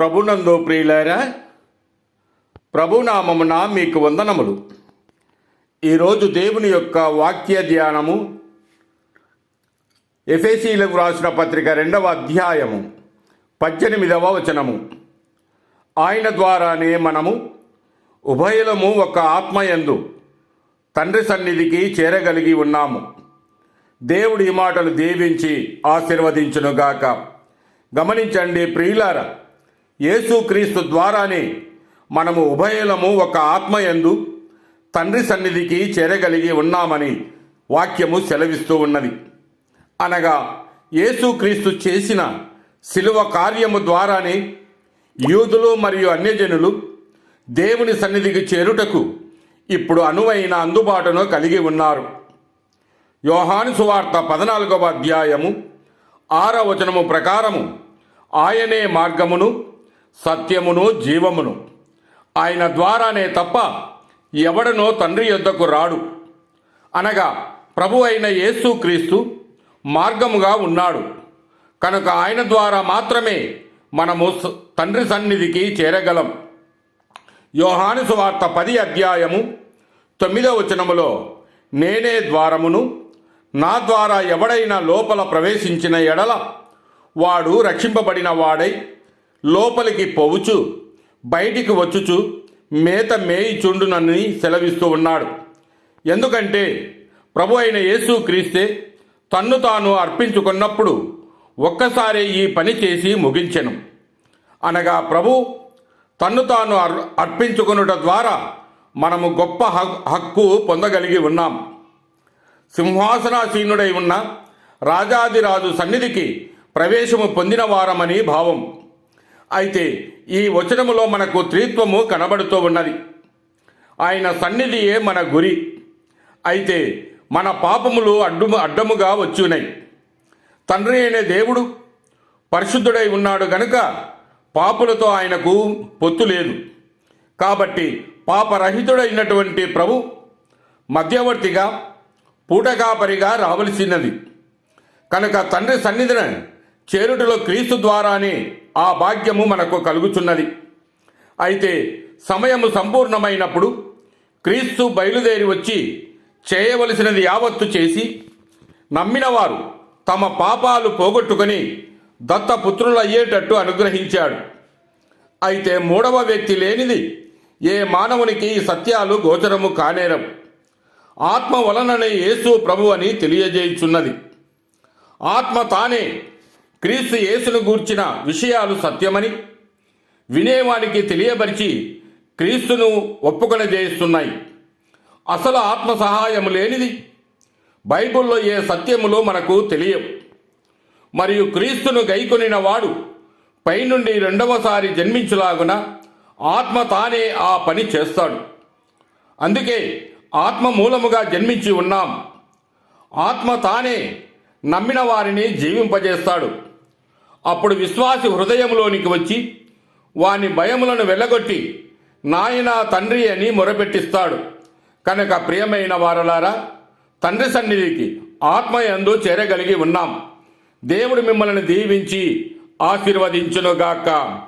ప్రభునందు ప్రియులారా ప్రభునామమున మీకు వందనములు. ఈరోజు దేవుని యొక్క వాక్య ధ్యానము ఎఫేసీలకు రాసిన పత్రిక రెండవ అధ్యాయము పద్దెనిమిదవ వచనము. ఆయన ద్వారానే మనము ఉభయలము ఒక ఆత్మయందు తండ్రి సన్నిధికి చేరగలిగి ఉన్నాము. దేవుడి మాటలు దీవించి ఆశీర్వదించునుగాక. గమనించండి ప్రియులారా యేసుక్రీస్తు ద్వారానే మనము ఉభయలము ఒక ఆత్మయందు తండ్రి సన్నిధికి చేరగలిగి ఉన్నామని వాక్యము సెలవిస్తూ ఉన్నది. అనగా యేసుక్రీస్తు చేసిన శిలువ కార్యము ద్వారానే యూదులు మరియు అన్యజనులు దేవుని సన్నిధికి చేరుటకు ఇప్పుడు అనువైన అందుబాటును కలిగి ఉన్నారు. యోహాను సువార్త పద్నాలుగవ అధ్యాయము ఆరవచనము ప్రకారము ఆయనే మార్గమును సత్యమును జీవమును. ఆయన ద్వారానే తప్ప ఎవడనో తండ్రి యొద్దకు రాడు. అనగా ప్రభు అయిన యేసుక్రీస్తు మార్గముగా ఉన్నాడు. కనుక ఆయన ద్వారా మాత్రమే మనము స- తండ్రి సన్నిధికి చేరగలం. యోహాను సువార్త పది అధ్యాయము తొమ్మిదవ వచనములో నేనే ద్వారమును నా ద్వారా ఎవడైనా లోపల ప్రవేశించిన ఎడల వాడు రక్షింపబడిన వాడై లోపలికి పోవుచు బయటికి వచ్చుచు మేత మేయిచుండునని సెలవిస్తూ ఉన్నాడు. ఎందుకంటే ప్రభు అయిన యేసు క్రీస్తే తన్ను తాను అర్పించుకున్నప్పుడు ఒక్కసారి ఈ పని చేసి ముగించెను. అనగా ప్రభు తన్ను తాను అర్ అర్పించుకొనుట ద్వారా మనము గొప్ప హక్- హక్కు పొందగలిగి ఉన్నాం. సింహాసనాసీనుడై ఉన్న రాజాదిరాజు సన్నిధికి ప్రవేశము పొందిన వారమని భావం. అయితే ఈ వచనములో మనకు త్రిత్వము కనబడుతూ ఉన్నది. ఆయన సన్నిధియే మన గురి. అయితే మన పాపములు అడ్డము అడ్డముగా వచ్చున్నాయి తండ్రి అనే దేవుడు పరిశుద్ధుడై ఉన్నాడు గనుక పాపులతో ఆయనకు పొత్తు లేదు. కాబట్టి పాపరహితుడైనటువంటి ప్రభు మధ్యవర్తిగా పూటకాపరిగా రావలసినది. కనుక తండ్రి సన్నిధిని చేరుటలో క్రీస్తు ద్వారానే ఆ భాగ్యము మనకు కలుగుచున్నది. అయితే సమయము సంపూర్ణమైనప్పుడు క్రీస్తు బయలుదేరి వచ్చి చేయవలసినది యావత్తు చేసి నమ్మినవారు తమ పాపాలు పోగొట్టుకొని దత్తపుత్రులయ్యేటట్టు అనుగ్రహించాడు. అయితే మూడవ వ్యక్తి లేనిది ఏ మానవునికి ఈ సత్యాలు గోచరము కానేరం. ఆత్మ వలననే యేసు ప్రభు అని తెలియజేయుచున్నది. ఆత్మ తానే క్రీస్తు యేసును గూర్చిన విషయాలు సత్యమని వినేవాడికి తెలియబరిచి క్రీస్తును ఒప్పుకొని చేయిస్తున్నాయి అసలు ఆత్మ సహాయము లేనిది బైబిల్లో ఏ సత్యములో మనకు తెలియవు. మరియు క్రీస్తును గైకొనిన వాడు పైనుండి రెండవసారి జన్మించులాగున ఆత్మ తానే ఆ పని చేస్తాడు. అందుకే ఆత్మ మూలముగా జన్మించి ఉన్నాం. ఆత్మ తానే నమ్మిన వారిని జీవింపజేస్తాడు. అప్పుడు విశ్వాసి హృదయంలోనికి వచ్చి వాని భయములను వెళ్ళగొట్టి నాయన తండ్రి అని మొరపెట్టిస్తాడు. కనుక ప్రియమైన వారలారా తండ్రి సన్నిధికి ఆత్మయందు చేరగలిగి ఉన్నాం. దేవుడు మిమ్మల్ని దీవించి ఆశీర్వదించునుగాక.